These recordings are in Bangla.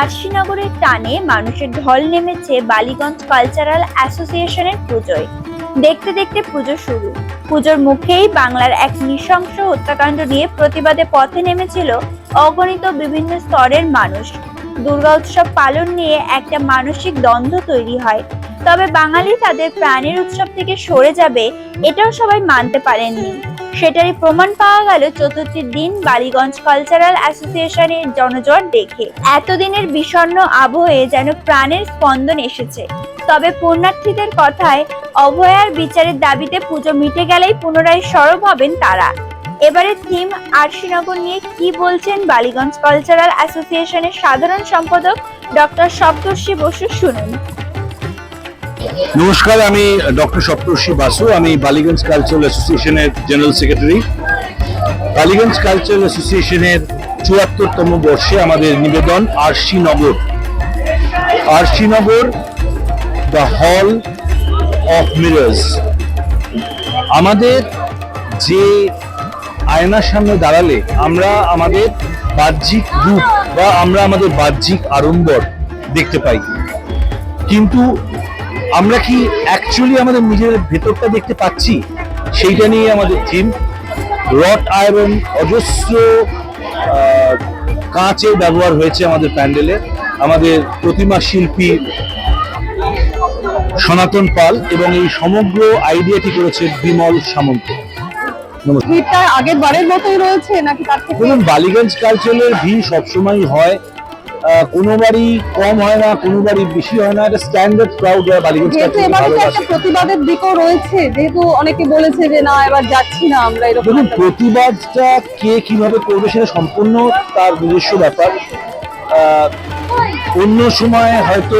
আরশিনগরের টানে মানুষের ঢল নেমেছে বালিগঞ্জ কালচারাল অ্যাসোসিয়েশনের পুজোয়। দেখতে দেখতে পুজো শুরু। পুজোর মুখেই বাংলার এক নৃশংস হত্যাকাণ্ড নিয়ে প্রতিবাদে পথে নেমেছিল অগণিত বিভিন্ন স্তরের মানুষ। দুর্গা উৎসব পালন নিয়ে একটা মানসিক দ্বন্দ্ব তৈরি হয়। তবে বাঙালি তাদের প্রাণের উৎসব থেকে সরে যাবে, এটাও সবাই মানতে পারেননি। সেটারই প্রমাণ পাওয়া গেল চতুর্থীর দিন বালিগঞ্জ কালচারাল অ্যাসোসিয়েশনের জনজট দেখে। এতদিনের বিষণ্ণ আবহে যেন প্রাণের স্পন্দন এসেছে। তবে পুণ্যার্থীদের কথায় অভয়ার বিচারের দাবিতে পুজো মিটে গেলেই পুনরায় সরব হবেন তারা। এবারে থিম আরশিনগর নিয়ে কি বলছেন বালিগঞ্জ কালচারাল অ্যাসোসিয়েশনের সাধারণ সম্পাদক ডক্টর সপ্তর্ষি বসু শুনুন। নমস্কার, আমি ডক্টর সপ্তর্ষি বাসু। আমি বালিগঞ্জ কালচারাল অ্যাসোসিয়েশনের জেনারেল সেক্রেটারি বালিগঞ্জ কালচারাল অ্যাসোসিয়েশনের চুয়াত্তরতম বর্ষে আমাদের নিবেদন আরশি নগর। আরশি নগর দ্য হল অফ মিরার্স আমাদের যে আয়নার সামনে দাঁড়ালে আমরা আমাদের বাহ্যিক রূপ বা আমরা আমাদের বাহ্যিক আড়ম্বর দেখতে পাই। কিন্তু আমরা কি অ্যাকচুয়ালি আমাদের নিজের ভেতরটা দেখতে পাচ্ছি? সেইটা নিয়ে আমাদের থিম রট আয়রন অজস্র কাঁচের ব্যবহার হয়েছে আমাদের প্যান্ডেলে। আমাদের প্রতিমা শিল্পী সনাতন পাল এবং এই সমগ্র আইডিয়াটি করেছে বিমল সামন্ত। আগের বারের মতোই রয়েছে নাকি তার থেকে? বালিগঞ্জ কালচারের ভিড় সবসময় হয় আহ, কোনো কম হয় না কোনো বাড়ি বেশি হয় না এটা স্ট্যান্ডার্ড ক্রাউড বালিগঞ্জ যেহেতু এবারে একটা প্রতিবাদের দিকও রয়েছে যেহেতু অনেকে বলেছে যে না এবার যাচ্ছি না আমরা এরকম দেখুন প্রতিবাদটা কে কীভাবে করবে সেটা সম্পূর্ণ তার নিজস্ব ব্যাপার। আহ, অন্য সময় হয়তো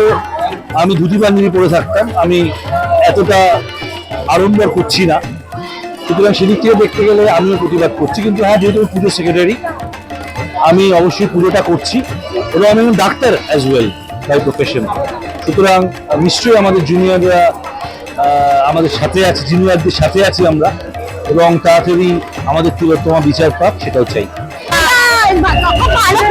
আমি ধুতি পাঞ্জাবি পরে থাকতাম আমি এতটা আড়ম্বর করছি না। সুতরাং সেদিক থেকে দেখতে গেলে আমিও প্রতিবাদ করছি কিন্তু হ্যাঁ যেহেতু পুজো সেক্রেটারি আমি অবশ্যই পুজোটা করছি এবং আমি doctor as well by profession সুতরাং নিশ্চয়ই আমাদের জুনিয়ররা আমাদের সাথে আছে জুনিয়রদের সাথে আছি আমরা এবং তাড়াতাড়ি আমাদের তিলোত্তমা বিচার পাক, সেটাও চাই। ভালো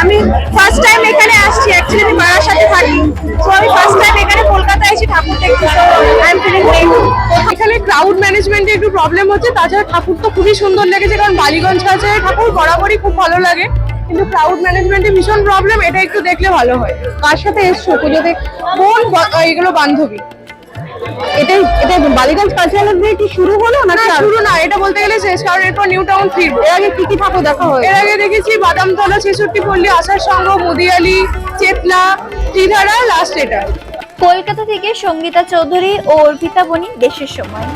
আমি ফার্স্ট টাইম এখানে আসছি অ্যাকচুয়ালি আমি মায়ের সাথে থাকি। তো আমি ফার্স্ট টাইম এখানে কলকাতায় এসে ঠাকুর দেখছি। আই এখানে ক্রাউড ম্যানেজমেন্টে একটু প্রবলেম হচ্ছে, তাছাড়া ঠাকুর তো খুবই সুন্দর লেগেছে, কারণ বালিগঞ্জ কালচারের ঠাকুর বরাবরই খুব ভালো লাগে। কিন্তু ক্রাউড ম্যানেজমেন্টে ভীষণ প্রবলেম এটা একটু দেখলে ভালো হয়। কার সাথে এসছো? পুজোতে? কোন এগুলো বান্ধবী? এটাই এটা বালিগঞ্জ কালচারাল কি শুরু হলো না শুরু না এটা বলতে গেলে শেষ কারণ এরপর নিউ টাউন ফিরবো। এর আগে কি কি ঠাকুর দেখা হয়? এর আগে দেখেছি বাদামতলা ছেষট্টি পল্লী আশার সঙ্গ মুদিয়ালি চেতলা ত্রিধারা লাস্ট এটা। কলকাতা থেকে সঙ্গীতা চৌধুরী ও অর্পিতা বনি দেশের সময়।